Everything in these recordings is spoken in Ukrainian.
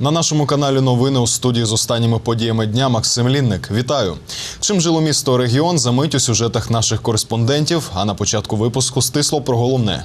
На нашому каналі новини у студії з останніми подіями дня Максим Лінник. Вітаю! Чим жило місто регіон за мить у сюжетах наших кореспондентів. А на початку випуску стисло про головне.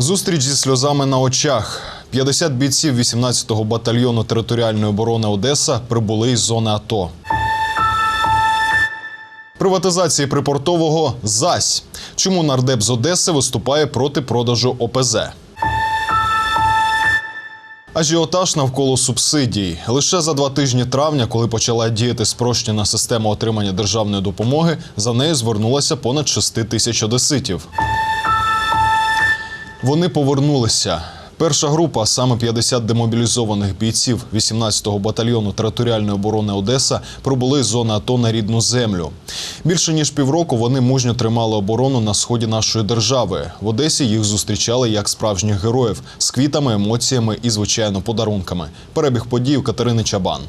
Зустріч зі сльозами на очах. 50 бійців 18-го батальйону територіальної оборони Одеса прибули із зони АТО. Приватизації припортового зась. Чому нардеп з Одеси виступає проти продажу ОПЗ? Ажіотаж навколо субсидій. Лише за два тижні травня, коли почала діяти спрощена система отримання державної допомоги, за нею звернулося понад 6 тисяч одеситів. Вони повернулися. Перша група, саме 50 демобілізованих бійців 18-го батальйону територіальної оборони Одеса, прибули з зони АТО на рідну землю. Більше ніж півроку вони мужньо тримали оборону на сході нашої держави. В Одесі їх зустрічали як справжніх героїв з квітами, емоціями і, звичайно, подарунками. Перебіг подій у Катерини Чабан.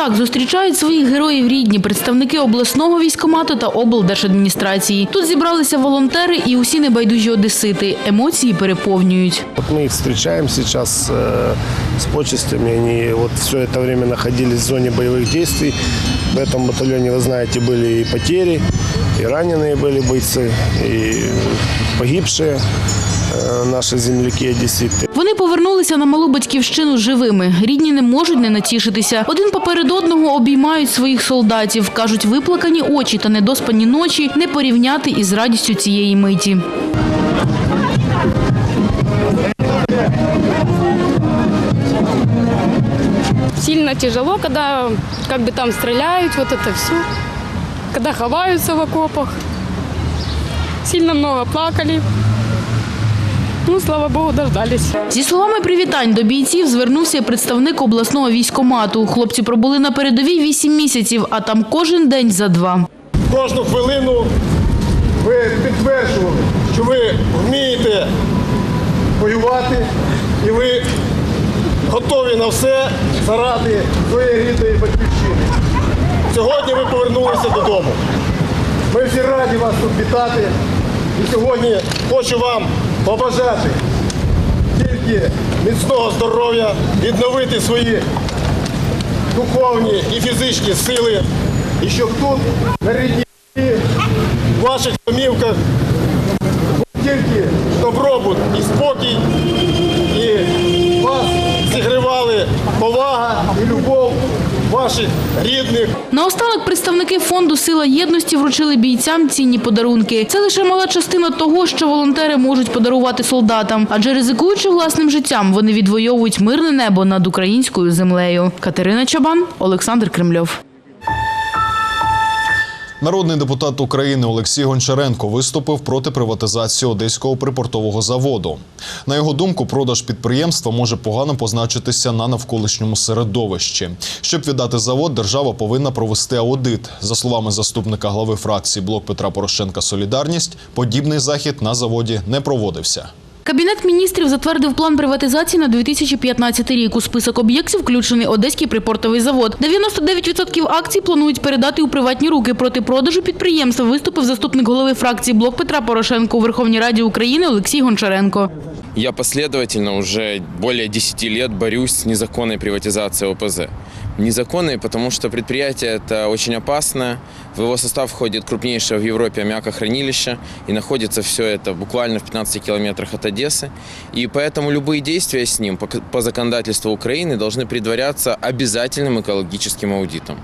так зустрічають своїх героїв рідні представники обласного військомату та облдержадміністрації. Тут зібралися волонтери і усі небайдужі одесити. Емоції переповнюють. Вот мы их встречаем сейчас э, с почестями. Они вот все это время находились в зоне боевых действий. В этом батальоне, вы знаете, были и потери, и раненые были бойцы, и погибшие э, наши земляки одесситы. Вони повернулися на малу батьківщину живими. Рідні не можуть не натішитися. Один поперед одного обіймають своїх солдатів. кажуть, виплакані очі та недоспані ночі не порівняти із радістю цієї миті. Сильно тяжело, когда как бы там стреляют, вот это все. Когда ховаются в окопах. Сильно много плакали. Ну, слава Богу, дождались. Зі словами привітань до бійців звернувся представник обласного військомату. Хлопці пробули на передовій 8 місяців, а там кожен день за два. кожну хвилину ви підтверджували, що ви вмієте воювати і ви готові на все заради своєї рідної батьківщини. Сьогодні ви повернулися додому. Ми всі раді вас тут вітати. І сьогодні хочу вам побажати тільки міцного здоров'я, відновити свої духовні і фізичні сили, і щоб тут на рідній в ваших домівках був тільки добробут і спокій, і вас зігрівали повага і любов ваших рідних. Наостанок представники фонду Сила єдності вручили бійцям цінні подарунки. Це лише мала частина того, що волонтери можуть подарувати солдатам, адже ризикуючи власним життям, вони відвоюють мирне небо над українською землею. Катерина Чабан, Олександр Кремльов. Народний депутат України Олексій Гончаренко виступив проти приватизації одеського припортового заводу. На його думку, продаж підприємства може погано позначитися на навколишньому середовищі. Щоб віддати завод, держава повинна провести аудит. За словами заступника глави фракції Блок Петра Порошенка Солідарність, подібний захід на заводі не проводився. Кабінет міністрів затвердив план приватизації на 2015 рік. У список об'єктів включений Одеський припортовий завод. 99% акцій планують передати у приватні руки. Проти продажу підприємства виступив заступник голови фракції Блок Петра Порошенка у Верховній Раді України Олексій Гончаренко. Я последовательно уже более 10 лет борюсь с незаконной приватизацией ОПЗ Незаконной, потому что предприятие это очень опасное. В его состав входит крупнейшее в Европе аммиакохранилище, и находится все это буквально в 15 километрах от Одессы. И поэтому любые действия с ним по, по законодательству Украины должны предваряться обязательным экологическим аудитом.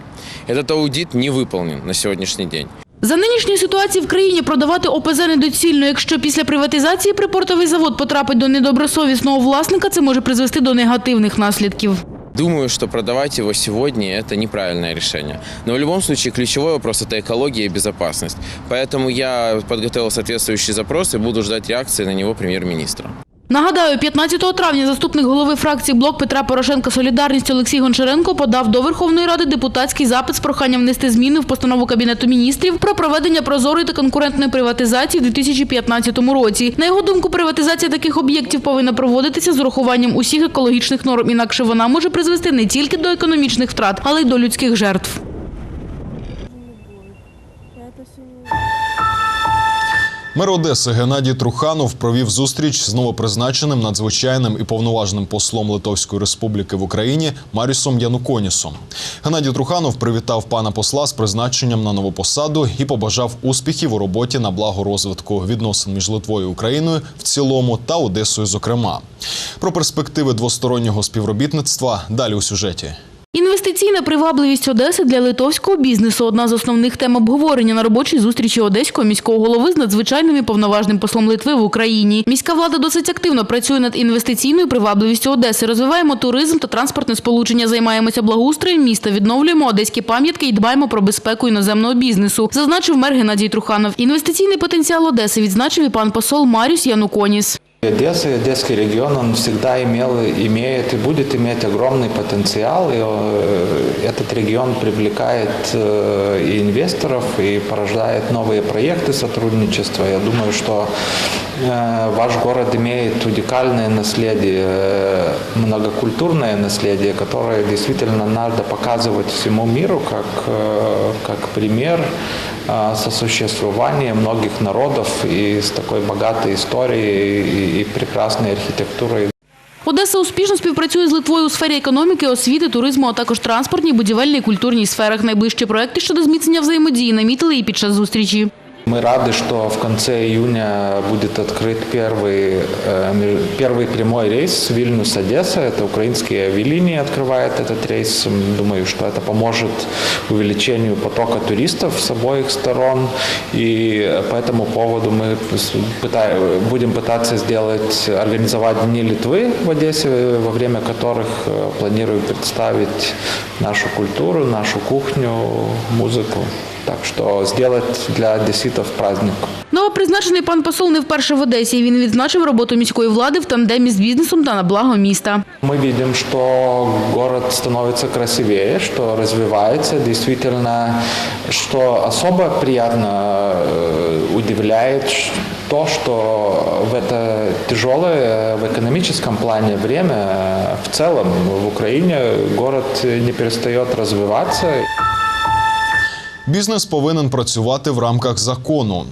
Этот аудит не выполнен на сегодняшний день. За нинішньої ситуації в країні продавати ОПЗ недоцільно. Якщо після приватизації припортовий завод потрапить до недобросовісного власника, це може призвести до негативних наслідків. Думаю, что продавать его сегодня – это неправильное решение. Но в любом случае ключевой вопрос – это экология и безопасность. Поэтому я подготовил соответствующий запрос и буду ждать реакции на него премьер-министра. Нагадаю, 15 травня заступник голови фракції «Блок Петра Порошенка Солідарність Олексій Гончаренко подав до Верховної Ради депутатський запит з проханням внести зміни в постанову Кабінету міністрів про проведення прозорої та конкурентної приватизації в 2015 році. На його думку, приватизація таких об'єктів повинна проводитися з урахуванням усіх екологічних норм, інакше вона може призвести не тільки до економічних втрат, але й до людських жертв. Мер Одеси Геннадій Труханов провів зустріч з новопризначеним надзвичайним і повноважним послом Литовської Республіки в Україні Марісом Януконісом. Геннадій Труханов привітав пана посла з призначенням на нову посаду і побажав успіхів у роботі на благо розвитку відносин між Литвою і Україною в цілому та Одесою, зокрема. Про перспективи двостороннього співробітництва далі у сюжеті. Інвестиційна привабливість Одеси для литовського бізнесу – одна з основних тем обговорення на робочій зустрічі одеського міського голови з надзвичайним і повноважним послом Литви в Україні. Міська влада досить активно працює над інвестиційною привабливістю Одеси. Розвиваємо туризм та транспортне сполучення, займаємося благоустроєм міста, відновлюємо одеські пам'ятки і дбаємо про безпеку іноземного бізнесу, зазначив мер Геннадій Труханов. Інвестиційний потенціал Одеси відзначив і пан посол Маріус Януконіс. Одесса, Одесский регион, он всегда имел, имеет и будет иметь огромный потенциал. И э, этот регион привлекает э, и инвесторов, и порождает новые проекты сотрудничества. Я думаю, что э, ваш город имеет уникальное наследие, э, многокультурное наследие, которое действительно надо показывать всему миру как, э, как пример сосуществования многих народов и с такой богатой историей и, прекрасной архитектурой. Одеса успішно співпрацює з Литвою у сфері економіки, освіти, туризму, а також транспортній, будівельній культурній сферах. Найближчі проекти щодо зміцнення взаємодії намітили і під час зустрічі. Мы рады, что в конце июня будет открыт первый, э, первый прямой рейс Вильнюс-Одесса. Это украинские авиалинии открывает этот рейс. Думаю, что это поможет увеличению потока туристов с обоих сторон. И по этому поводу мы с- пыта- будем пытаться сделать, организовать Дни Литвы в Одессе, во время которых э, планирую представить нашу культуру, нашу кухню, музыку. Так что сделать для одесситов праздник. Новопризначений пан посол не вперше в Одесі. Він відзначив роботу міської влади в тандемі з бізнесом та на благо міста. Мы видим, что город становится красивее, что развивается. Действительно, что особо приятно э, удивляет ш- то, что в это тяжелое в экономическом плане время э, в целом в Украине город не перестает развиваться. Бізнес повинен працювати в рамках закону.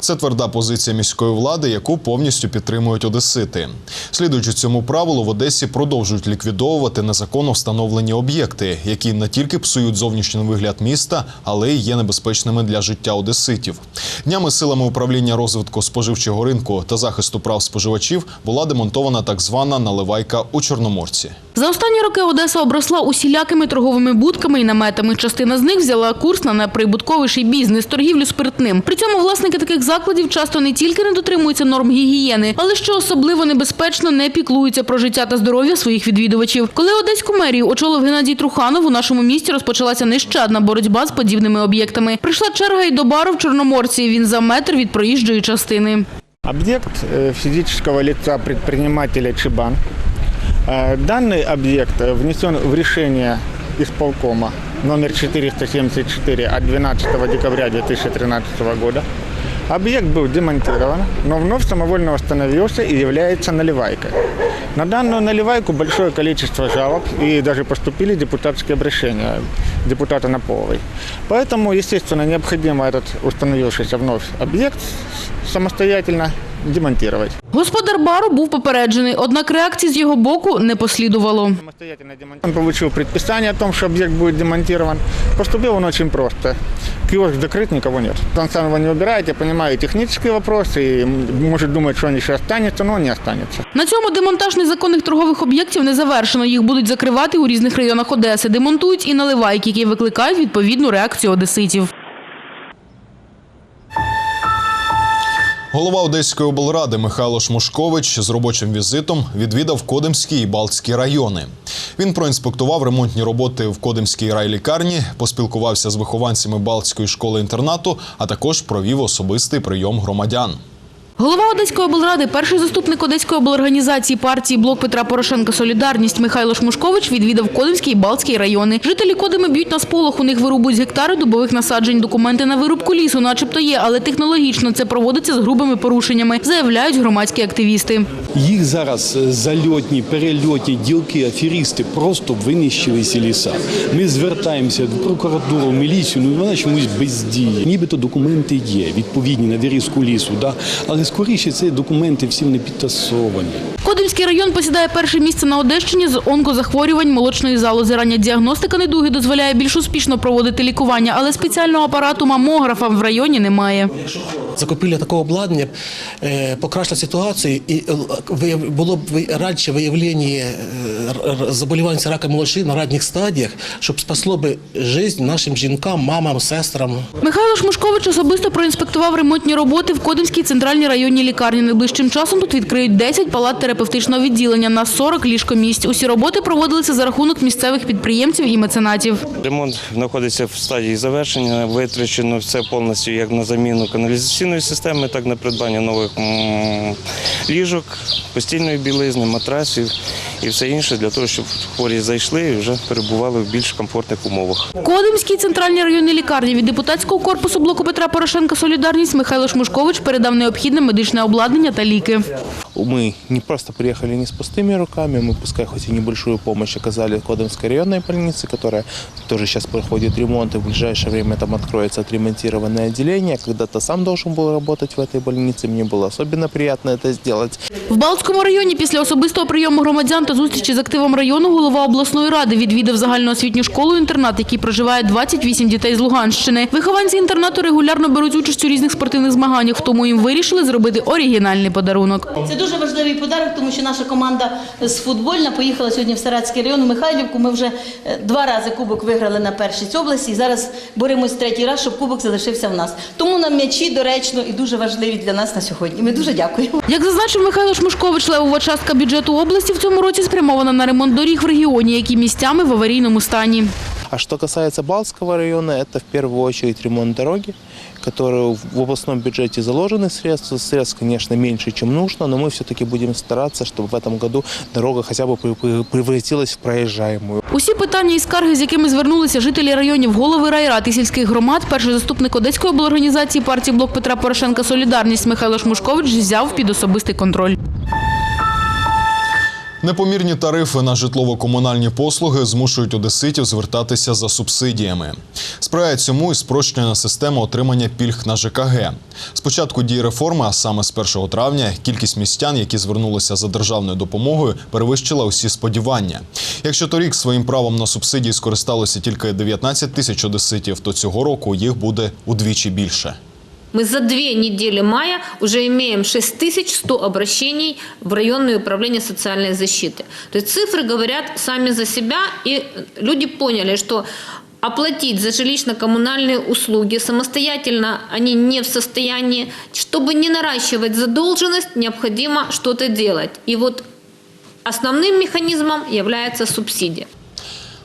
Це тверда позиція міської влади, яку повністю підтримують одесити. Слідуючи цьому правилу, в Одесі продовжують ліквідовувати незаконно встановлені об'єкти, які не тільки псують зовнішній вигляд міста, але й є небезпечними для життя одеситів. Днями силами управління розвитку споживчого ринку та захисту прав споживачів була демонтована так звана наливайка у Чорноморці. За останні роки Одеса обросла усілякими торговими будками і наметами. Частина з них взяла курс на неприбутковіший бізнес, торгівлю спиртним. При цьому власники таких закладів часто не тільки не дотримуються норм гігієни, але що особливо небезпечно, не піклуються про життя та здоров'я своїх відвідувачів. Коли одеську мерію очолив Геннадій Труханов, у нашому місті розпочалася нещадна боротьба з подібними об'єктами. Прийшла черга й до бару в Чорноморці. Він за метр від проїжджої частини. Объект э, физического лица предпринимателя Чебан. Э, Данный объект э, внесен в решение исполкома номер 474 от 12 декабря 2013 года. Объект был демонтирован, но вновь самовольно восстановился и является наливайкой. На данную наливайку большое количество жалоб и даже поступили депутатские обращения депутата Наповой. Поэтому, естественно, необходимо этот установившийся вновь объект самостоятельно демонтировать. Господар бару був попереджений, однак реакції з його боку не послідувало. Самостоятельно демонтировать. Он получил предписание о том, что объект будет демонтирован. Поступил он очень просто. Киоск закрыт, никого нет. Он сам его не убирает, я понимаю технические вопросы, и м, может думать, что он еще останется, но он не останется. На цьому демонтаж незаконних торгових об'єктів не завершено. Їх будуть закривати у різних районах Одеси. Демонтують і наливайки, які викликають відповідну реакцію одеситів. Голова Одеської облради Михайло Шмушкович з робочим візитом відвідав Кодимський і Балтські райони. Він проінспектував ремонтні роботи в Кодимській райлікарні, поспілкувався з вихованцями Балтської школи інтернату, а також провів особистий прийом громадян. Голова Одеської облради, перший заступник Одеської облорганізації партії «Блок Петра Порошенка Солідарність» Михайло Шмушкович відвідав Кодимський і Балтський райони. Жителі Кодими б'ють на сполох, у них вирубують гектари дубових насаджень. Документи на вирубку лісу начебто є, але технологічно це проводиться з грубими порушеннями, заявляють громадські активісти. Їх зараз е, зальотні, перельотні ділки, аферісти просто винищили ці ліса. Ми звертаємося в прокуратуру, міліцію, ну вона чомусь бездіє. Нібито документи є, відповідні на вирізку лісу, да? але скоріше ці документи всім не підтасовані. Кодимський район посідає перше місце на Одещині з онкозахворювань молочної залози. Рання діагностика недуги дозволяє більш успішно проводити лікування, але спеціального апарату мамографа в районі немає. закупівля такого обладнання е, покращила ситуацію і е, було б радше виявлення е, заболівань рака молочини на ранніх стадіях, щоб спасло би життя нашим жінкам, мамам, сестрам. Михайло Шмушкович особисто проінспектував ремонтні роботи в Кодимській центральній районній лікарні. Найближчим часом тут відкриють 10 палат терапевтичного відділення на 40 ліжкомісць. Усі роботи проводилися за рахунок місцевих підприємців і меценатів. Ремонт знаходиться в стадії завершення. Витрачено все повністю як на заміну каналізаційної системи, так і на придбання нових ліжок, постільної білизни, матрасів і все інше для того, щоб хворі зайшли і вже перебували в більш комфортних умовах. Кодимській центральній районній лікарні від депутатського корпусу блоку Петра Порошенка Солідарність Михайло Шмушкович передав необхідне медичне обладнання та ліки. Мы не просто приехали не с пустыми руками, мы, пускай хоть и небольшую помощь оказали Кодомской районной больнице, которая тоже сейчас проходит ремонт, и в ближайшее время там откроется отремонтированное отделение. Когда-то сам должен был работать в этой больнице, мне было особенно приятно это сделать. В Балтському районі після особистого прийому громадян та зустрічі з активом району голова обласної ради відвідав загальноосвітню школу-інтернат, який проживає 28 дітей з Луганщини. Вихованці інтернату регулярно беруть участь у різних спортивних змаганнях, тому їм вирішили зробити оригінальний подарунок. Це дуже важливий подарок, тому що наша команда з футбольна поїхала сьогодні в Саратський район у Михайлівку. Ми вже е, два рази кубок виграли на першість області. І зараз боремось третій раз, щоб кубок залишився в нас. Тому нам м'ячі доречно і дуже важливі для нас на сьогодні. Ми дуже дякуємо. Як зазначив Михайло Шмушкович, левова частка бюджету області в цьому році спрямована на ремонт доріг в регіоні, які місцями в аварійному стані. А что касается Балтского района, это в первую очередь ремонт дороги, который в областном бюджете заложены средства. Средств, конечно, меньше, чем нужно, но мы все-таки будем стараться, чтобы в этом году дорога хотя бы при- при- превратилась в проезжаемую. Усі питання і скарги, з якими звернулися жителі районів, голови райрад і сільських громад, перший заступник Одеської облорганізації партії «Блок Петра Порошенка Солідарність» Михайло Шмушкович взяв під особистий контроль. Непомірні тарифи на житлово-комунальні послуги змушують одеситів звертатися за субсидіями. Сприяє цьому і спрощена система отримання пільг на ЖКГ. З початку дії реформи, а саме з 1 травня, кількість містян, які звернулися за державною допомогою, перевищила усі сподівання. Якщо торік своїм правом на субсидії скористалося тільки 19 тисяч одеситів, то цього року їх буде удвічі більше. Мы за две недели мая уже имеем 6100 обращений в районное управление социальной защиты. То есть цифры говорят сами за себя, и люди поняли, что оплатить за жилищно-коммунальные услуги самостоятельно они не в состоянии. Чтобы не наращивать задолженность, необходимо что-то делать. И вот основным механизмом является субсидия.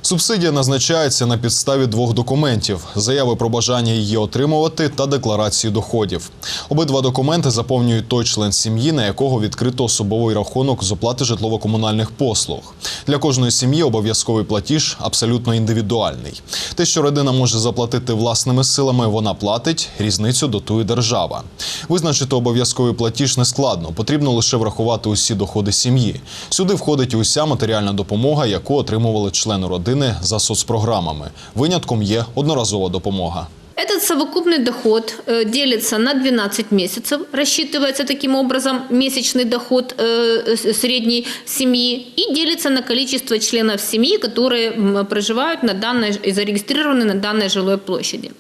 Субсидія назначається на підставі двох документів: заяви про бажання її отримувати та декларації доходів. Обидва документи заповнюють той член сім'ї, на якого відкрито особовий рахунок з оплати житлово-комунальних послуг. Для кожної сім'ї обов'язковий платіж абсолютно індивідуальний. Те, що родина може заплатити власними силами, вона платить. Різницю дотує держава. Визначити обов'язковий платіж не складно. Потрібно лише врахувати усі доходи сім'ї. Сюди входить уся матеріальна допомога, яку отримували члени родини за соцпрограмами. Винятком є одноразова допомога. Этот совокупный доход э, делится на 12 месяцев, рассчитывается таким образом месячный доход э, с- средней семьи и делится на количество членов семьи, которые м, проживают на данной и зарегистрированы на данной жилой площади.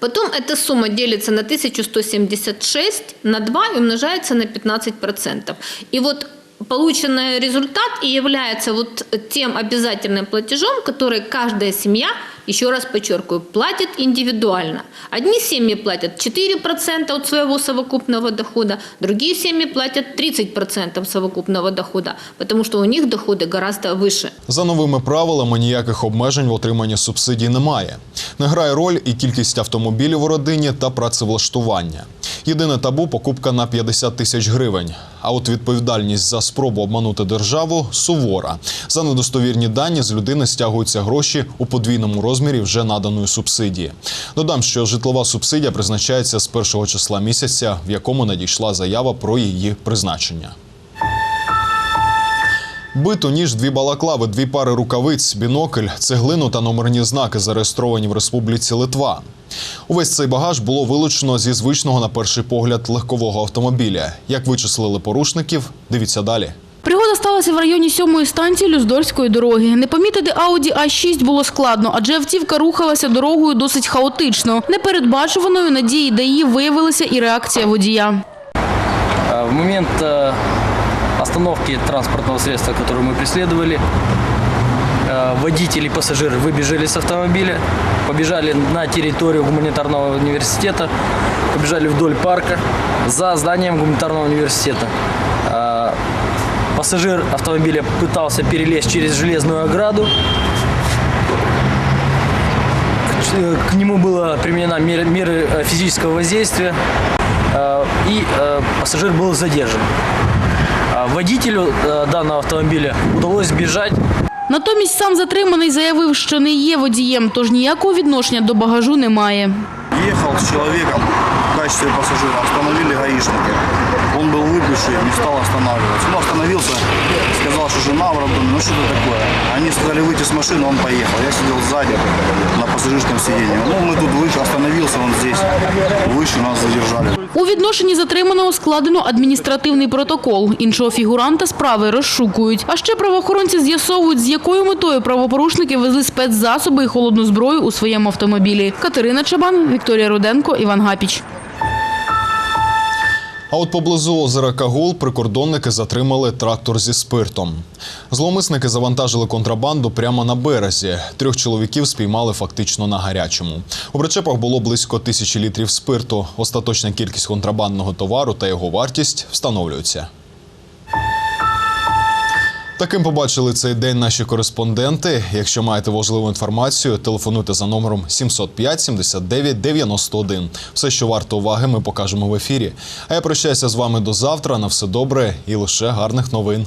Потом эта сумма делится на 1176 на 2 и умножается на 15%. И вот полученный результат и является вот тем обязательным платежом, который каждая семья, еще раз подчеркиваю, платит индивидуально. Одни семьи платят 4% от своего совокупного дохода, другие семьи платят 30% совокупного дохода, потому что у них доходы гораздо выше. За новими правилами ніяких обмежень в отриманні субсидій немає. Не грає роль і кількість автомобілів у родині та працевлаштування. Єдине табу покупка на 50 тисяч гривень. А от відповідальність за спробу обманути державу сувора. За недостовірні дані з людини стягуються гроші у подвійному розмірі вже наданої субсидії. Додам, що житлова субсидія призначається з першого числа місяця, в якому надійшла заява про її призначення. Биту ніж, дві балаклави, дві пари рукавиць, бінокль, цеглину та номерні знаки, зареєстровані в Республіці Литва. Увесь цей багаж було вилучено зі звичного на перший погляд легкового автомобіля. Як вичислили порушників, дивіться далі. Пригода сталася в районі сьомої станції Люздорської дороги. Не помітити Ауді А6 було складно, адже автівка рухалася дорогою досить хаотично. Непередбачуваною надії ДАІ виявилася і реакція водія. В момент э, остановки транспортного средства, которое мы преследовали, э, водитель и пассажир выбежали с автомобиля, побежали на территорию гуманитарного университета, побежали вдоль парка за зданием гуманитарного университета. Э, Пассажир автомобиля пытался перелезть через железную ограду. К- э, К нему было применена меры, меры э, физического воздействия, э, и э, пассажир был задержан. А Водителю э, данного автомобиля удалось сбежать. Натомість сам затриманий заявив, що не є водієм, тож ніякого відношення до багажу немає. Ехал с человеком в качестве пассажира, остановили гаишники. Он был выпивший, не стал останавливаться. Ну, остановился, сказал, что жена в роддоме, ну что это такое. Они сказали выйти с машины, он поехал. Я сидел сзади на пассажирском сиденье. Ну, мы тут вышли, остановился он здесь, выше нас задержали. У відношенні затриманого складено адміністративний протокол. Іншого фігуранта справи розшукують. А ще правоохоронці з'ясовують, з якою метою правопорушники везли спецзасоби і холодну зброю у своєму автомобілі. Катерина Чабан, Вікторія Руденко, Іван Гапіч. А от поблизу озера Кагул прикордонники затримали трактор зі спиртом. Зловмисники завантажили контрабанду прямо на березі. Трьох чоловіків спіймали фактично на гарячому. У причепах було близько тисячі літрів спирту. Остаточна кількість контрабандного товару та його вартість встановлюються. Таким побачили цей день наші кореспонденти. Якщо маєте важливу інформацію, телефонуйте за номером 705 79 91. Все, що варто уваги, ми покажемо в ефірі. А я прощаюся з вами до завтра. На все добре і лише гарних новин.